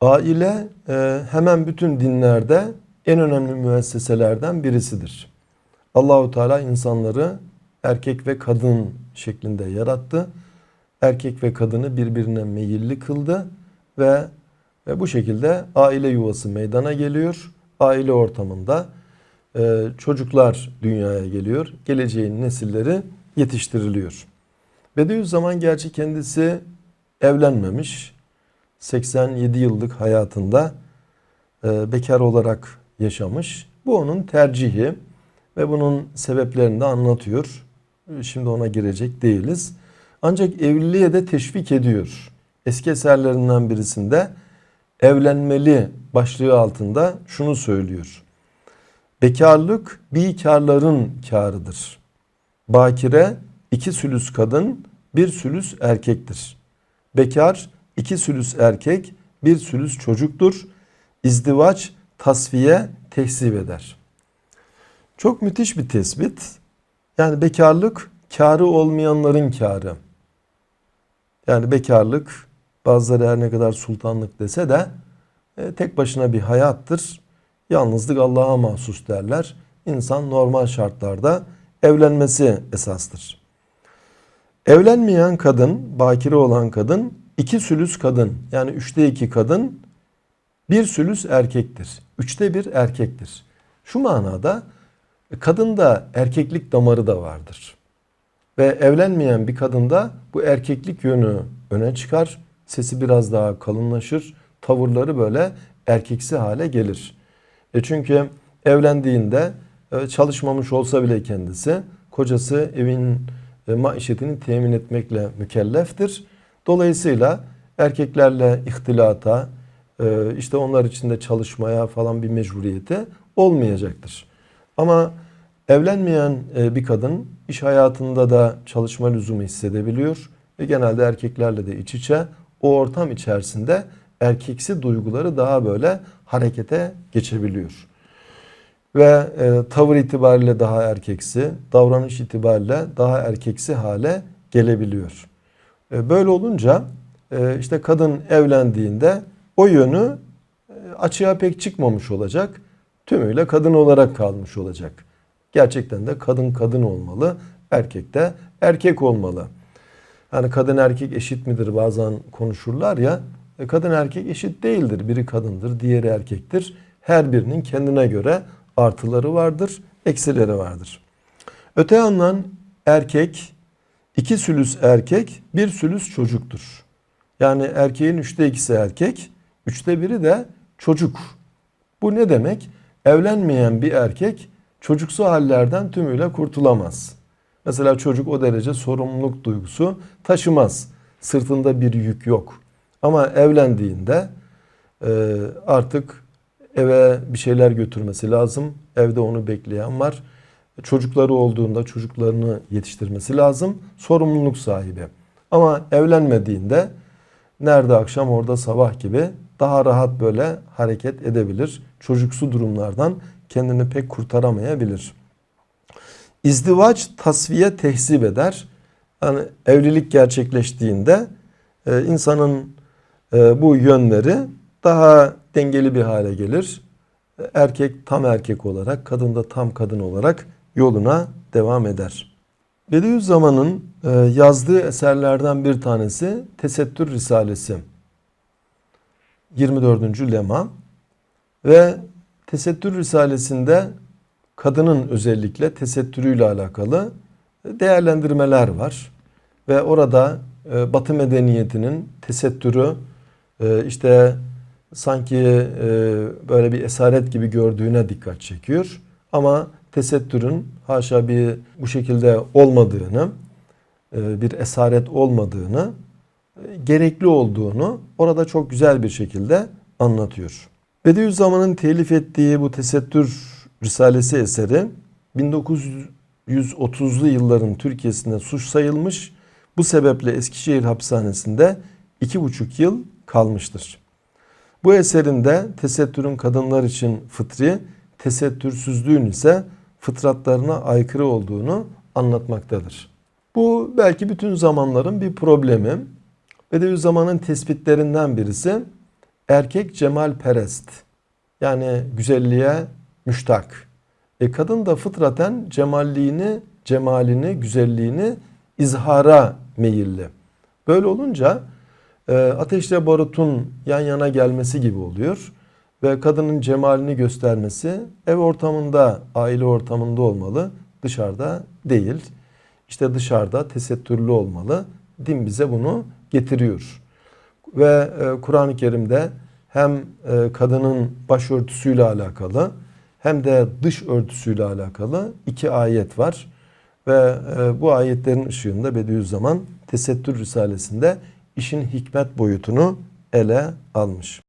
Aile e, hemen bütün dinlerde en önemli müesseselerden birisidir. Allahu Teala insanları erkek ve kadın şeklinde yarattı. Erkek ve kadını birbirine meyilli kıldı ve, ve bu şekilde aile yuvası meydana geliyor. Aile ortamında e, çocuklar dünyaya geliyor. Geleceğin nesilleri yetiştiriliyor. Bediüzzaman gerçi kendisi evlenmemiş. 87 yıllık hayatında e, bekar olarak yaşamış. Bu onun tercihi ve bunun sebeplerini de anlatıyor. Şimdi ona girecek değiliz. Ancak evliliğe de teşvik ediyor. Eski eserlerinden birisinde evlenmeli başlığı altında şunu söylüyor. Bekarlık bikarların kârıdır. Bakire iki sülüs kadın, bir sülüs erkektir. Bekar iki sülüs erkek, bir sülüs çocuktur. İzdivaç tasfiye tehsip eder. Çok müthiş bir tespit. Yani bekarlık kârı olmayanların kârı. Yani bekarlık bazıları her ne kadar sultanlık dese de e, tek başına bir hayattır. Yalnızlık Allah'a mahsus derler. İnsan normal şartlarda evlenmesi esastır. Evlenmeyen kadın, bakire olan kadın, iki sülüs kadın yani üçte iki kadın, bir sülüs erkektir. Üçte bir erkektir. Şu manada kadında erkeklik damarı da vardır. Ve evlenmeyen bir kadında bu erkeklik yönü öne çıkar. Sesi biraz daha kalınlaşır. Tavırları böyle erkeksi hale gelir. E çünkü evlendiğinde e, çalışmamış olsa bile kendisi kocası evin e, maişetini temin etmekle mükelleftir. Dolayısıyla erkeklerle ihtilata, e, işte onlar içinde çalışmaya falan bir mecburiyeti olmayacaktır. Ama evlenmeyen bir kadın iş hayatında da çalışma lüzumu hissedebiliyor ve genelde erkeklerle de iç içe o ortam içerisinde erkeksi duyguları daha böyle harekete geçebiliyor. Ve e, tavır itibariyle daha erkeksi, davranış itibariyle daha erkeksi hale gelebiliyor. E, böyle olunca e, işte kadın evlendiğinde o yönü e, açığa pek çıkmamış olacak. Tümüyle kadın olarak kalmış olacak. Gerçekten de kadın kadın olmalı, erkek de erkek olmalı. Yani kadın erkek eşit midir bazen konuşurlar ya. Kadın erkek eşit değildir. Biri kadındır, diğeri erkektir. Her birinin kendine göre artıları vardır, eksileri vardır. Öte yandan erkek, iki sülüs erkek, bir sülüs çocuktur. Yani erkeğin üçte ikisi erkek, üçte biri de çocuk. Bu ne demek? Evlenmeyen bir erkek çocuksu hallerden tümüyle kurtulamaz. Mesela çocuk o derece sorumluluk duygusu taşımaz. Sırtında bir yük yok. Ama evlendiğinde e, artık eve bir şeyler götürmesi lazım. Evde onu bekleyen var. Çocukları olduğunda çocuklarını yetiştirmesi lazım. Sorumluluk sahibi. Ama evlenmediğinde nerede akşam orada sabah gibi daha rahat böyle hareket edebilir. Çocuksu durumlardan kendini pek kurtaramayabilir. İzdivaç tasfiye tehsip eder. Yani evlilik gerçekleştiğinde e, insanın e, bu yönleri daha dengeli bir hale gelir. Erkek tam erkek olarak, kadın da tam kadın olarak yoluna devam eder. Bediüzzaman'ın e, yazdığı eserlerden bir tanesi Tesettür Risalesi. 24. lema ve Tesettür Risalesi'nde kadının özellikle tesettürüyle alakalı değerlendirmeler var. Ve orada e, Batı medeniyetinin tesettürü e, işte sanki böyle bir esaret gibi gördüğüne dikkat çekiyor. Ama tesettürün haşa bir bu şekilde olmadığını, bir esaret olmadığını, gerekli olduğunu orada çok güzel bir şekilde anlatıyor. Bediüzzaman'ın telif ettiği bu tesettür Risalesi eseri 1930'lu yılların Türkiye'sinde suç sayılmış. Bu sebeple Eskişehir hapishanesinde iki buçuk yıl kalmıştır. Bu eserinde tesettürün kadınlar için fıtri, tesettürsüzlüğün ise fıtratlarına aykırı olduğunu anlatmaktadır. Bu belki bütün zamanların bir problemi. Bediüzzaman'ın tespitlerinden birisi Erkek cemal perest. Yani güzelliğe müştak. E kadın da fıtraten cemalliğini, cemalini, güzelliğini izhara meyilli. Böyle olunca e, ateşle barutun yan yana gelmesi gibi oluyor. Ve kadının cemalini göstermesi ev ortamında, aile ortamında olmalı. Dışarıda değil. İşte dışarıda tesettürlü olmalı. Din bize bunu getiriyor. Ve e, Kur'an-ı Kerim'de hem e, kadının başörtüsüyle alakalı hem de dış örtüsüyle alakalı iki ayet var. Ve e, bu ayetlerin ışığında Bediüzzaman Tesettür Risalesi'nde işin hikmet boyutunu ele almış.